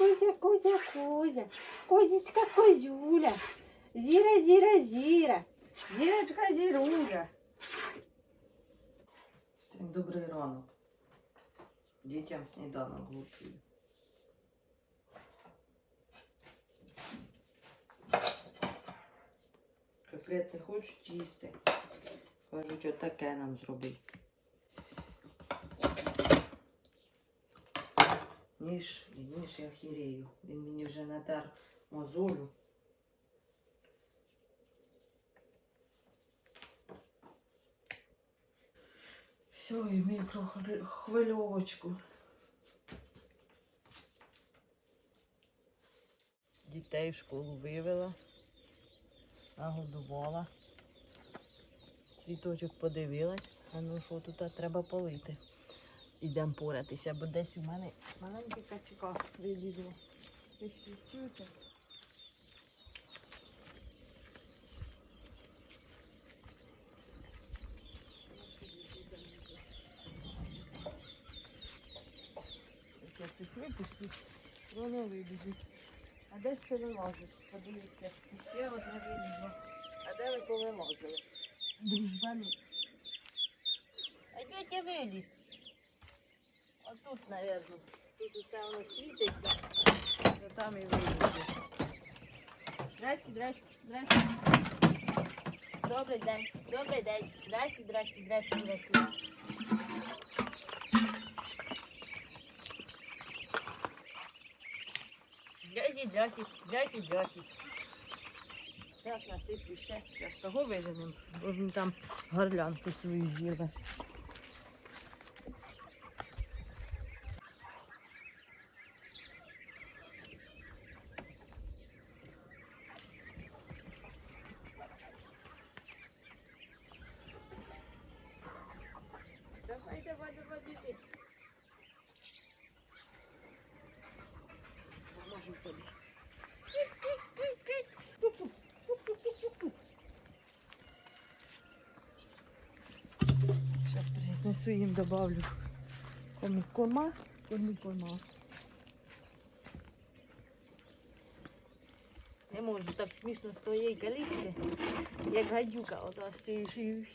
Кузя, Кузя, Кузя, Козічка, Козюля, Зіра, Зіра, Зіра, Зірочка, Зіруля. Всім добрий ранок. Дітям сніданок готую. Котлети хочуть їсти. Кажуть, отаке нам зроби. Ніж, я хірею. Він мені вже натер мозолю. Все, і мікрохвильовочку. Дітей в школу вивела, нагодувала. Цвіточок подивилась, а ну що тут треба полити. Ідемо поратися, бо десь у мене маленький качка вилізла. Ви що чуєте? Я цих випустю, воно вибіжить. А де ж ти вилазиш? Подивися. Ще одне вилізло. А де ви повилазили? Дружбани. А ти виліз? А тут, усе воно світиться. То там і вилізе. Здрасте, здрасте, здрасте. Добрий день, добрий день. Здрасте, здрасте, здрасте, здрасте. Здрасте, здрасте, здрасте, здрасте. Зараз насиплю ще. Зараз того виженемо, бо він там горлянку свою зірве. Давай, давай, давай, біжи. Поможу тобі. Зараз принесу їм добавлю кормі корма, кормі корма. Не можу так смішно з твоєї калітки, як гадюка, ота стоїш і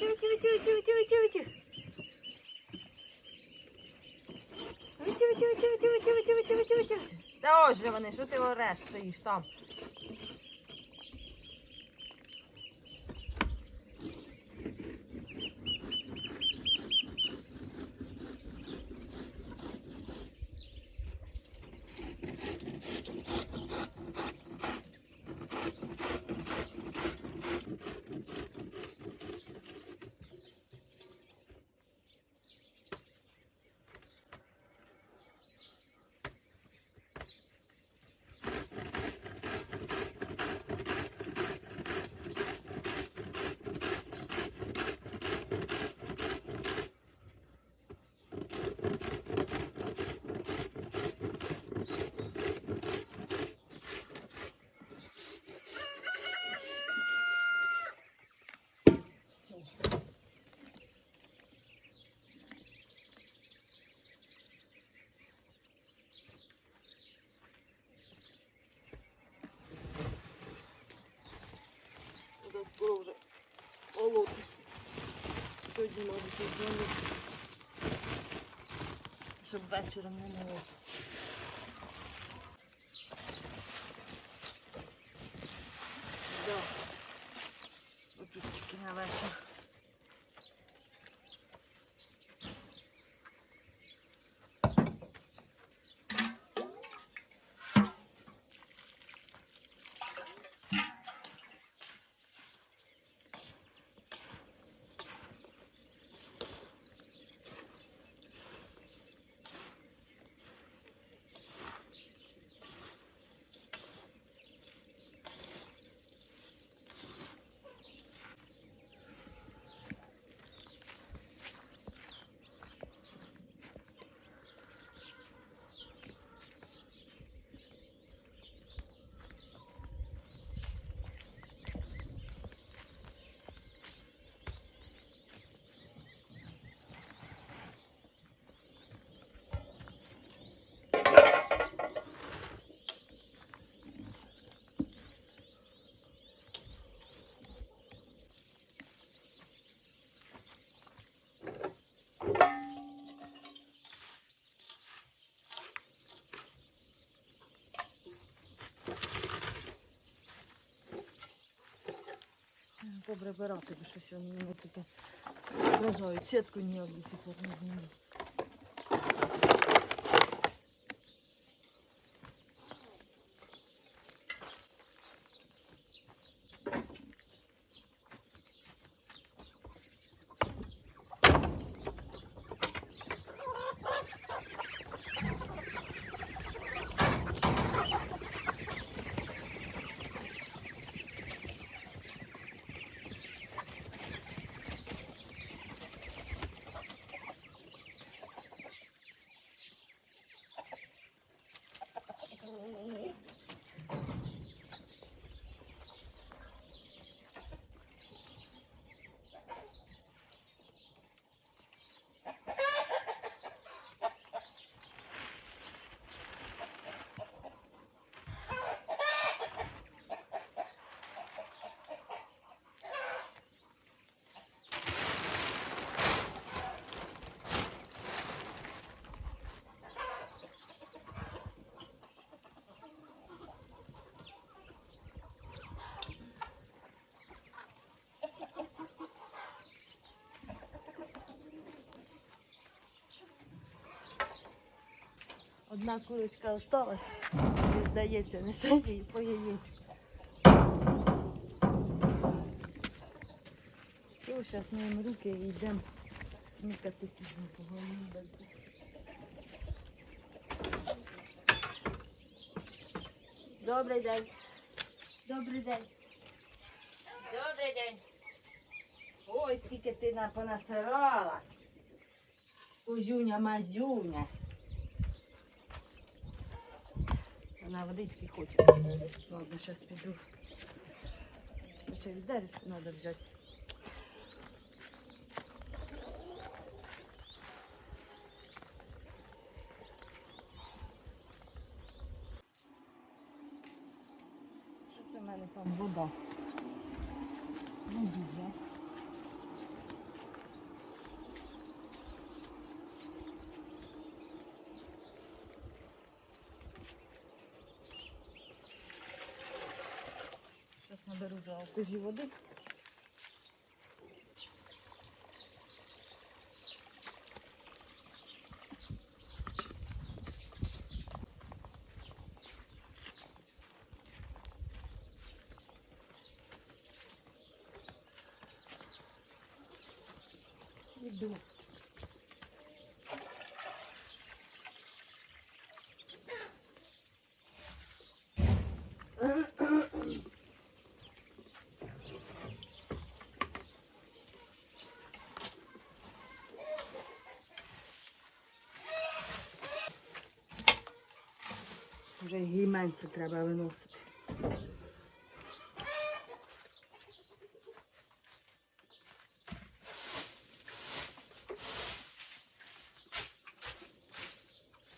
і тихо, тихо, тихо, тихо. Та ось же вони, що ти ореш стоїш там? Вже скоро вже холодно. Сьогодні. Щоб вечором не мило. Да. Отут тільки на вечір. Поприбирати, бо щось вони мене таке вражають. Сітку ніяк до сих пор не зніму. Одна курочка осталась, і здається, несе їй по яєчку. Все, зараз миємо руки і йдемо смикати пізно погоні. Добрий день. Добрий день. Добрий день. Ой, скільки ти на понасирала. Кузюня мазюня. Вона водички хоче. Ладно, зараз піду. Хоча відеречку треба взяти. Що це в мене там вода? Ну, дуже. Зараз наберу за води. Іду. Вже гіменці треба виносити.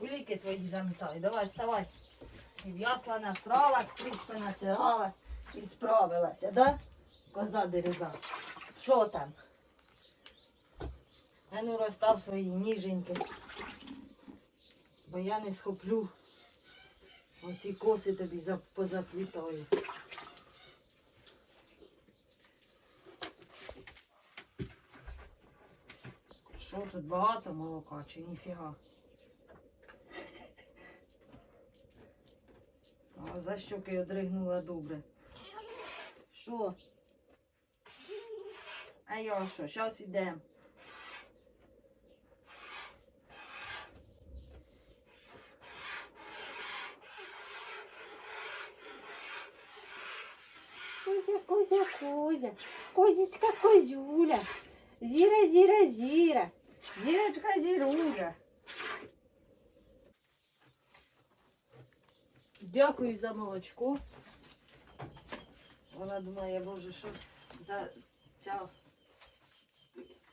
Уліки твої замотай, давай вставай. І в'ясла насрала, скрізь понасирала і справилася, да? Коза дереза. Що там? А ну розстав свої ніженьки. Бо я не схоплю. Оці коси тобі за- позаплітаю. Що тут багато молока чи ніфіга? А за щоки одригнула добре. Що? А я що? Зараз ідемо. Кузя, Кузя, Кузечка, Козюля. Зіра, зіра, зіра. Зірочка, зіруля. Дякую за молочко. Вона думає, боже, що за ця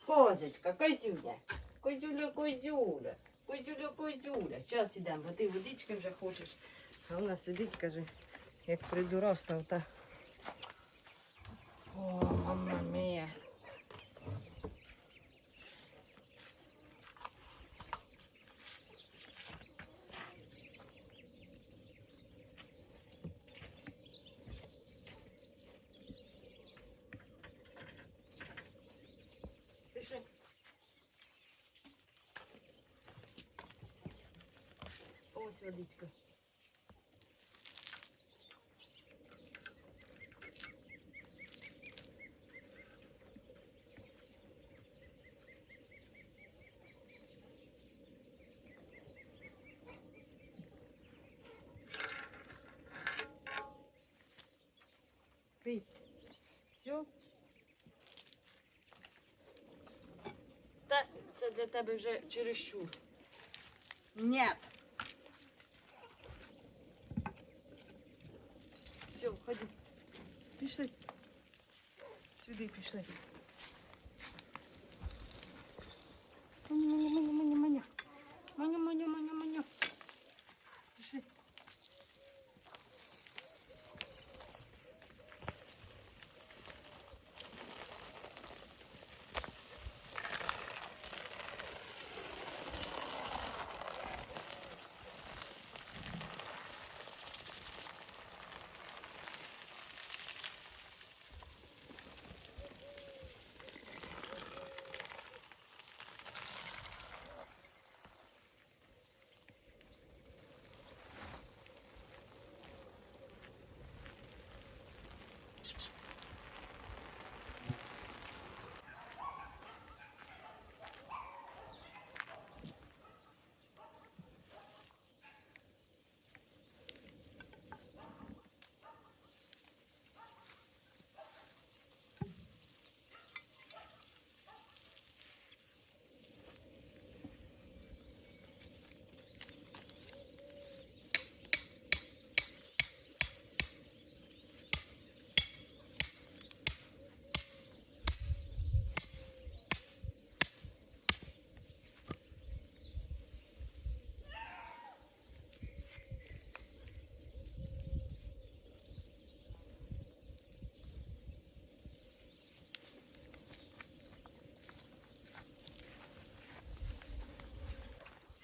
Козочка, Козюля. Козюля, Козюля. Козюля, Козюля. Зараз ідемо, бо ти водички вже хочеш. А вона сидить, каже, як придуростав та. Oh, mamma mia. Ось водичка. Пий. Все. Та це для тебе вже чересчур. Ні. Все, ходи. Пішли. Сюди пішли.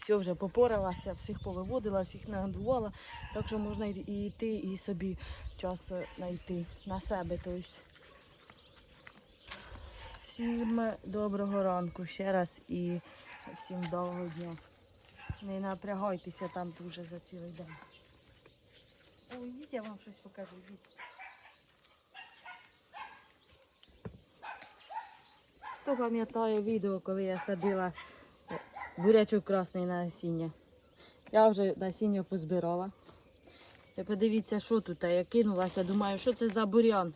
Все, вже попоралася, всіх повиводила, всіх нагодувала. Так що можна і йти, і собі час е, знайти на себе. Тобто. Всім доброго ранку ще раз і всім довгого дня. Не напрягайтеся там дуже за цілий день. Ой, йдіть, я вам щось покажу. Йдіть. Хто пам'ятає відео, коли я садила бурячок красний на насіння? Я вже насіння позбирала. Подивіться, що тут. Я кинулася, думаю, що це за бурян.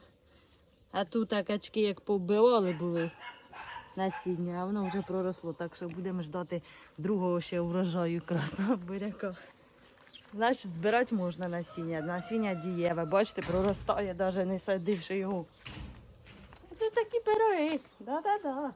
А тут качки як повбивали були насіння, а воно вже проросло, так що будемо ждати другого ще врожаю красного буряка. Значить, збирати можна насіння. Насіння дієве. Бачите, проростає, навіть не садивши його. Це такі пироги. Да-да-да.